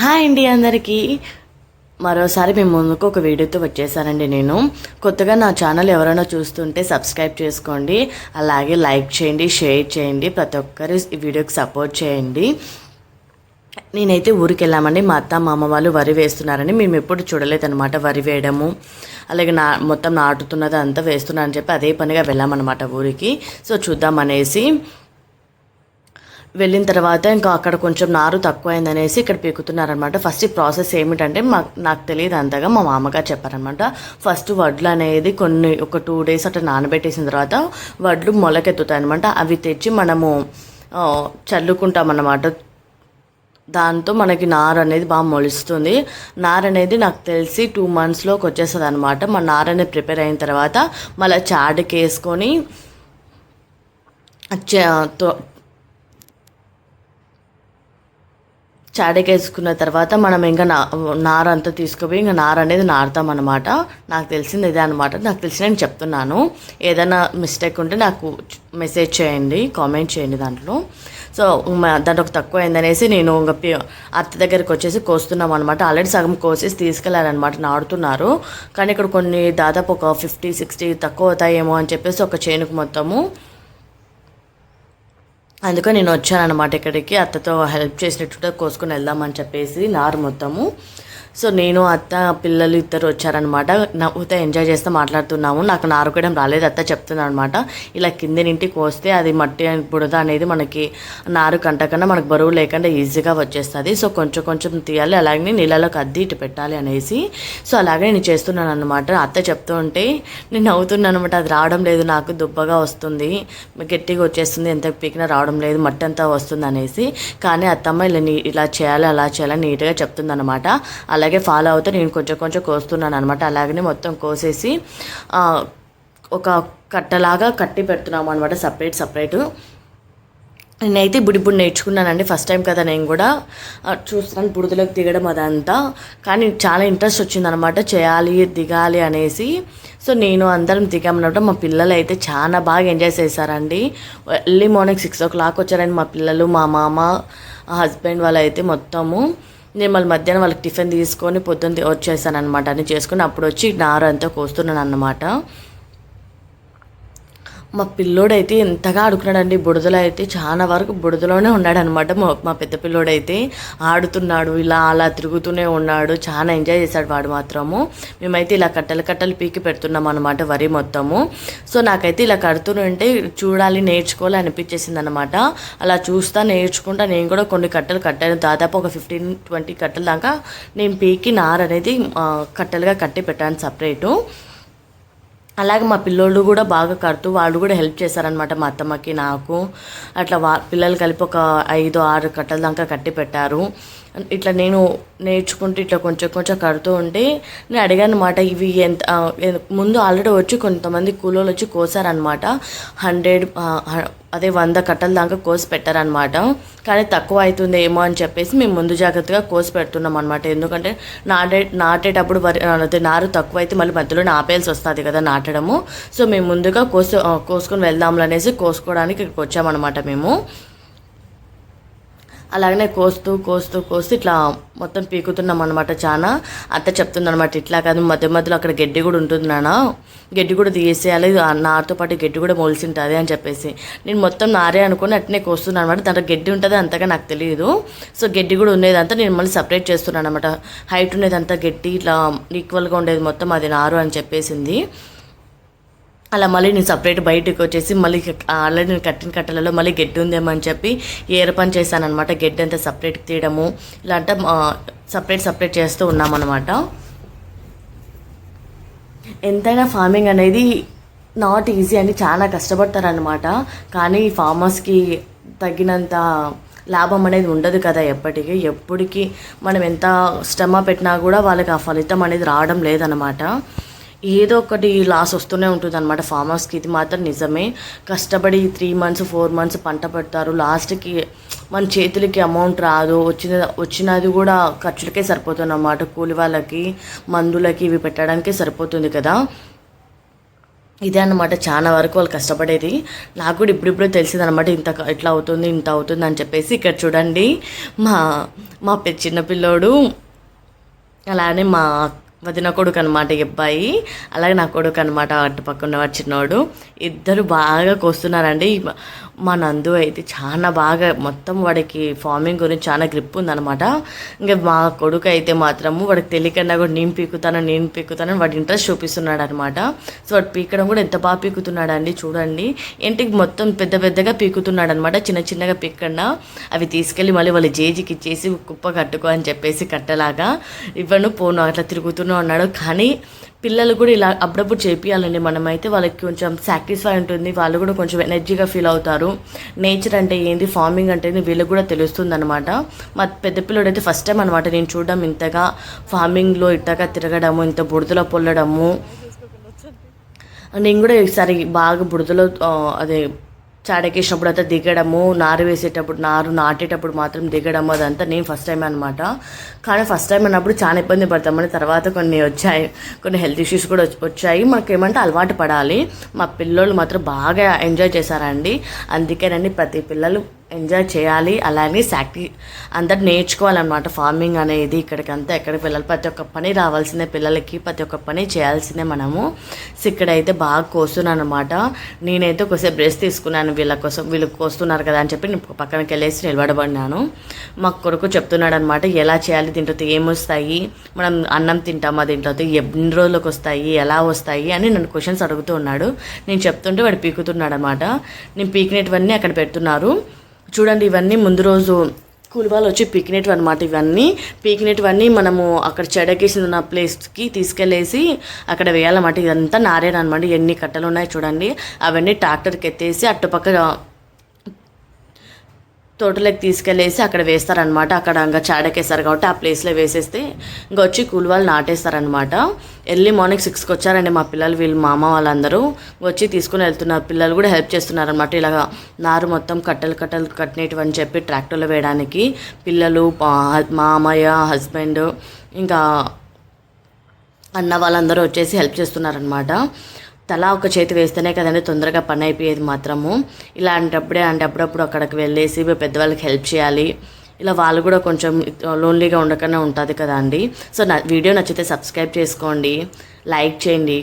Hi అండి అందరికీ. మరోసారి మేము ముందుకు ఒక వీడియోతో వచ్చేసానండి నేను. కొత్తగా నా ఛానల్ ఎవరైనా చూస్తుంటే సబ్స్క్రైబ్ చేసుకోండి. అలాగే లైక్ చేయండి షేర్ చేయండి ప్రతి ఒక్కరు ఈ వీడియోకి సపోర్ట్ చేయండి. నేనైతే ఊరికి వెళ్ళామండి. మా అత్త మా అమ్మ వాళ్ళు వరి వేస్తున్నారని మేము ఎప్పుడు చూడలేదన్నమాట వరి వేయడము. అలాగే నా మొత్తం నాటుతున్నది అంతా వేస్తున్నారని చెప్పి అదే పనిగా వెళ్ళామన్నమాట ఊరికి. సో చూద్దామనేసి వెళ్ళిన తర్వాత ఇంకా అక్కడ కొంచెం నారు తక్కువైందనేసి ఇక్కడ పీకుతున్నారనమాట. ఫస్ట్ ఈ ప్రాసెస్ ఏమిటంటే మాకు నాకు తెలియదు అంతగా మా మామగారు చెప్పారనమాట. ఫస్ట్ వడ్లు అనేది కొన్ని ఒక టూ డేస్ అట్లా నానబెట్టేసిన తర్వాత వడ్లు మొలకెత్తుతాయి అనమాట అవి తెచ్చి మనము చల్లుకుంటాం చల్లుకుంటామన్నమాట. దాంతో మనకి నార అనేది బాగా మొలుస్తుంది. నార అనేది నాకు తెలిసి టూ మంత్స్లోకి వచ్చేస్తుంది అనమాట మా నార అనేది ప్రిపేర్ అయిన తర్వాత మళ్ళీ చాడుకి వేసుకొని చాడకేసుకున్న తర్వాత మనం ఇంకా నా నార అంతా తీసుకుపోయి ఇంకా నార అనేది నారుతాం అనమాట నాకు తెలిసింది ఇదే అనమాట నాకు తెలిసి నేను చెప్తున్నాను. ఏదైనా మిస్టేక్ ఉంటే నాకు మెసేజ్ చేయండి కామెంట్ చేయండి దాంట్లో. సో దాంట్లో ఒక తక్కువ అయిందనేసి నేను ఇంకా పి- అత్త దగ్గరికి వచ్చేసి కోస్తున్నాం అనమాట ఆల్రెడీ సగం కోసేసి తీసుకెళ్ళారనమాట నాడుతున్నారు. కానీ ఇక్కడ కొన్ని దాదాపు ఒక ఫిఫ్టీ సిక్స్టీ తక్కువ అవుతాయేమో అని చెప్పేసి ఒక చేనుకు మొత్తము అందుకని నేను వచ్చాను అనమాట ఇక్కడికి. అత్తతో హెల్ప్ చేసినట్టు కోసుకొని వెళ్దామని చెప్పేసి నారు మొత్తము. సో నేను అత్త పిల్లలు ఇద్దరు వచ్చారనమాట నవ్వుతో ఎంజాయ్ చేస్తూ మాట్లాడుతున్నాము. నాకు నారు కూడా రాలేదు అత్త చెప్తున్నాను అనమాట ఇలా కింది నింటి కోస్తే అది మట్టి అని బుడద అనేది మనకి నారు కంటకన్నా మనకు బరువు లేకుండా ఈజీగా వచ్చేస్తుంది. సో కొంచెం కొంచెం తీయాలి అలాగే నీళ్ళలోకి కద్ది ఇటు పెట్టాలి అనేసి. సో అలాగే నేను చేస్తున్నాను అనమాట అత్త చెప్తూ ఉంటే నేను నవ్వుతున్నాను అనమాట అది రావడం లేదు నాకు దుబ్బగా వస్తుంది. గట్టిగా వచ్చేస్తుంది ఎంత పీకినా రావడం లేదు మట్టి అంతా వస్తుంది అనేసి. కానీ అత్తమ్మ ఇలా నీ ఇలా చేయాలి అలా చేయాలి నీట్గా చెప్తుంది అనమాట అలాగే ఫాలో అవుతూ నేను కొంచెం కొంచెం కోస్తున్నాను అనమాట అలాగనే మొత్తం కోసేసి ఒక కట్టలాగా కట్టి పెడుతున్నాము అనమాట సపరేట్ సపరేట్. నేనైతే ఇప్పుడు ఇప్పుడు నేర్చుకున్నానండి. ఫస్ట్ టైం కదా నేను కూడా చూస్తున్నాను బురదలోకి దిగడం అదంతా. కానీ చాలా ఇంట్రెస్ట్ వచ్చిందనమాట చేయాలి దిగాలి అనేసి. సో నేను అందరం దిగామన్నమాట మా పిల్లలు అయితే చాలా బాగా ఎంజాయ్ చేశారండి. Early morning six o'clock వచ్చారండి మా పిల్లలు మా మామ హస్బెండ్ వాళ్ళు అయితే మొత్తము. నేను మళ్ళీ మధ్యాహ్నం వాళ్ళకి టిఫిన్ తీసుకొని పొద్దున్న వచ్చేసాను అనమాట అన్ని చేసుకుని అప్పుడు వచ్చి నారు అంతా కోస్తున్నాను అన్నమాట మా పిల్లోడైతే ఎంతగా ఆడుకున్నాడండి. బుడదలో అయితే చాలా వరకు బుడదలోనే ఉన్నాడనమాట మా మా పెద్ద పిల్లోడైతే. ఆడుతున్నాడు ఇలా అలా తిరుగుతూనే ఉన్నాడు. చాలా ఎంజాయ్ చేశాడు వాడు మాత్రము. మేమైతే ఇలా కట్టలు కట్టలు పీకి పెడుతున్నాం అనమాట వరి మొత్తము. సో నాకైతే ఇలా కడుతుంటే చూడాలి నేర్చుకోవాలి అనిపించేసింది అనమాట అలా చూస్తా నేర్చుకుంటా నేను కూడా కొన్ని కట్టలు కట్టాను. దాదాపు ఒక ఫిఫ్టీన్ ట్వంటీ కట్టల దాకా నేను పీకి నార అనేది కట్టెలుగా కట్టి పెట్టాను సపరేటు. అలాగే మా పిల్లోళ్ళు కూడా బాగా కడుతూ వాళ్ళు కూడా హెల్ప్ చేశారనమాట మా అత్తమ్మకి నాకు. అట్లా వా పిల్లలు కలిపి ఒక ఐదు ఆరు కట్టల దాకా కట్టి పెట్టారు. ఇట్లా నేను నేర్చుకుంటూ ఇట్లా కొంచెం కొంచెం కడుతూ ఉంటే నేను అడిగాను అనమాట ఇవి ఎంత ముందు ఆల్రెడీ వచ్చి కొంతమంది కూలోళ్ళు వచ్చి కోసారనమాట హండ్రెడ్ అదే వంద కట్టల దాకా కోసి పెట్టారనమాట కానీ తక్కువ అవుతుంది ఏమో అని చెప్పేసి మేము ముందు జాగ్రత్తగా కోసి పెడుతున్నాం అనమాట ఎందుకంటే నాటే నాటేటప్పుడు వరి అదే నారు తక్కువ అయితే మళ్ళీ మధ్యలో ఆపేయాల్సి వస్తుంది కదా నాటడము. సో మేము ముందుగా కోసు కోసుకొని వెళ్దాంలు అనేసి కోసుకోవడానికి ఇక్కడికి వచ్చామన్నమాట మేము. అలాగనే కోస్తూ కోస్తూ కోస్తూ ఇట్లా మొత్తం పీకుతున్నాం అనమాట చాలా అత్త చెప్తుందనమాట ఇట్లా కాదు మధ్య మధ్యలో అక్కడ గడ్డి కూడా ఉంటుంది నాన్న. గడ్డి కూడా తీసేయాలి ఆ నారుతో పాటు గడ్డి కూడా మొలిసి ఉంటుంది అని చెప్పేసి. నేను మొత్తం నారే అనుకుని అట్నే కోస్తున్నాను అనమాట దాంట్లో గడ్డి ఉంటుంది అంతగా నాకు తెలియదు సో గడ్డి కూడా ఉండేదంతా నేను మళ్ళీ సపరేట్ చేస్తున్నాను అనమాట హైట్ ఉండేదంతా గడ్డి ఇట్లా ఈక్వల్గా ఉండేది మొత్తం అది నారు అని చెప్పేసింది. అలా మళ్ళీ నేను సపరేట్ బయటకు వచ్చేసి మళ్ళీ ఆల్రెడీ నేను కట్టిన కట్టలలో మళ్ళీ గడ్డి ఉందేమో అని చెప్పి ఏర పని చేశాను అనమాట అంతా సపరేట్ తీయడము ఇలా అంటే సపరేట్ సపరేట్ చేస్తూ ఉన్నామన్నమాట. ఎంతైనా ఫార్మింగ్ అనేది నాట్ ఈజీ అని చాలా కష్టపడతారనమాట కానీ ఫార్మర్స్కి తగినంత లాభం అనేది ఉండదు కదా ఎప్పటికీ. ఎప్పటికీ మనం ఎంత శ్రమ పెట్టినా కూడా వాళ్ళకి ఆ ఫలితం అనేది రావడం లేదనమాట ఏదో ఒకటి లాస్ వస్తూనే ఉంటుంది అనమాట ఫార్మర్స్కి ఇది మాత్రం నిజమే. కష్టపడి త్రీ మంత్స్ ఫోర్ మంత్స్ పంట పెడతారు. లాస్ట్కి మన చేతులకి అమౌంట్ రాదు. వచ్చిన వచ్చినది కూడా ఖర్చులకే సరిపోతుంది అన్నమాట. కూలి వాళ్ళకి మందులకి ఇవి పెట్టడానికే సరిపోతుంది కదా. ఇదే అన్నమాట. చాలా వరకు వాళ్ళు కష్టపడేది. నాకు కూడా ఇప్పుడిప్పుడే తెలిసింది అనమాట ఇంత ఎట్లా ఇట్లా అవుతుంది ఇంత అవుతుంది అని చెప్పేసి ఇక్కడ చూడండి. మా మా పె- చిన్న పిల్లోడు అలానే మా వదిన కొడుకు అనమాట ఈ అబ్బాయి. అలాగే నా కొడుకు అనమాట అటు పక్కన వాడు చిన్నోడు. ఇద్దరు బాగా కోస్తున్నారండి. మా నందు అయితే చాలా బాగా మొత్తం వాడికి ఫార్మింగ్ గురించి చాలా గ్రిప్ ఉందనమాట ఇంకా మా కొడుకు అయితే మాత్రము వాడికి తెలియకుండా కూడా నేను పీకుతాను నేను పీకుతాను వాడి ఇంట్రెస్ట్ చూపిస్తున్నాడు అనమాట సో వాడు పీకడం కూడా ఎంత బాగా పీకుతున్నాడు అండి చూడండి. ఇంటికి మొత్తం పెద్ద పెద్దగా పీకుతున్నాడు అనమాట చిన్న చిన్నగా పీకకుండా అవి తీసుకెళ్ళి మళ్ళీ వాళ్ళ జేజికి ఇచ్చేసి కుప్ప కట్టుకో అని చెప్పేసి కట్టలాగా ఇవ్వను పోను అట్లా తిరుగుతూనే ఉన్నాడు కానీ పిల్లలు కూడా ఇలా అప్పుడప్పుడు చేపియాలండి. మనమైతే వాళ్ళకి కొంచెం సాటిస్ఫై ఉంటుంది. వాళ్ళు కూడా కొంచెం ఎనర్జీగా ఫీల్ అవుతారు. నేచర్ అంటే ఏంది? ఫార్మింగ్ అంటే ఏంది? వీళ్ళకి కూడా తెలుస్తుంది అనమాట మా పెద్ద పిల్లడు అయితే ఫస్ట్ టైం అనమాట నేను చూడడం ఇంతగా. ఫార్మింగ్లో ఇట్టగా తిరగడము ఇంత బురదలో పొల్లడము. నేను కూడా ఈసారి బాగా బురదలో అదే చాడకేసినప్పుడు అంతా దిగడము నారు వేసేటప్పుడు నారు నాటేటప్పుడు మాత్రం దిగడము అదంతా నేను ఫస్ట్ టైం అనమాట కానీ ఫస్ట్ టైం అన్నప్పుడు చాలా ఇబ్బంది పడతామని తర్వాత కొన్ని వచ్చాయి. కొన్ని హెల్త్ ఇష్యూస్ కూడా వచ్చాయి. మాకు ఏమంటే అలవాటు పడాలి. మా పిల్లలు మాత్రం బాగా ఎంజాయ్ చేశారండి. అందుకేనండి ప్రతి పిల్లలు ఎంజాయ్ చేయాలి అలానే సాక్రి అందరు నేర్చుకోవాలన్నమాట. ఫార్మింగ్ అనేది ఇక్కడికంతా ఎక్కడికి వెళ్ళాలి. ప్రతి ఒక్క పని రావాల్సిందే. పిల్లలకి ప్రతి ఒక్క పని చేయాల్సిందే మనము. సో ఇక్కడైతే బాగా కోస్తున్నాను అనమాట నేనైతే ఒకసేపు బ్రెష్ తీసుకున్నాను. వీళ్ళ కోసం వీళ్ళు కోస్తున్నారు కదా అని చెప్పి నేను పక్కనకి వెళ్ళేసి నిలబడబడినాను. మా కొడుకు చెప్తున్నాడు అనమాట ఎలా చేయాలి? దీంట్లో ఏమొస్తాయి? మనం అన్నం తింటామా? దీంట్లో ఎన్ని రోజులకు వస్తాయి? ఎలా వస్తాయి? అని నన్ను క్వశ్చన్స్ అడుగుతూ ఉన్నాడు. నేను చెప్తుంటే వాడు పీకుతున్నాడు అనమాట నేను పీకినటువన్నీ అక్కడ పెడుతున్నారు. చూడండి ఇవన్నీ ముందు రోజు కూలి వాళ్ళు వచ్చి పీకినట్టు అనమాట ఇవన్నీ. పీకినటువన్నీ మనము అక్కడ చెడకేసి ఉన్న ప్లేస్కి తీసుకెళ్ళేసి అక్కడ వేయాలన్నమాట. ఇదంతా నారేనమాట ఎన్ని కట్టలు ఉన్నాయి చూడండి. అవన్నీ ట్రాక్టర్కి ఎత్తేసి అటుపక్క తోటలోకి తీసుకెళ్ళేసి అక్కడ వేస్తారనమాట అక్కడ ఇంకా చాడకేస్తారు కాబట్టి ఆ ప్లేస్లో వేసేస్తే ఇంకా వచ్చి కూలి వాళ్ళు నాటేస్తారనమాట ఎర్లీ మార్నింగ్ సిక్స్కి వచ్చారండి మా పిల్లలు వీళ్ళు మామ వాళ్ళందరూ. వచ్చి తీసుకుని వెళ్తున్నారు. పిల్లలు కూడా హెల్ప్ చేస్తున్నారనమాట ఇలాగ నారు మొత్తం కట్టలు కట్టలు కట్టినట్టు అని చెప్పి ట్రాక్టర్లో వేయడానికి పిల్లలు పా- మా అమ్మయ్య హస్బెండ్ ఇంకా అన్న వాళ్ళందరూ వచ్చేసి హెల్ప్ చేస్తున్నారనమాట తలా ఒక చేతి వేస్తేనే కదండి తొందరగా పని అయిపోయేది మాత్రము. ఇలాంటప్పుడే అంటే అప్పుడప్పుడు అక్కడికి వెళ్ళేసి పెద్దవాళ్ళకి హెల్ప్ చేయాలి. ఇలా వాళ్ళు కూడా కొంచెం లోన్లీగా ఉండకనే ఉంటుంది కదా అండి. సో నా వీడియో నచ్చితే సబ్స్క్రైబ్ చేసుకోండి. లైక్ చేయండి.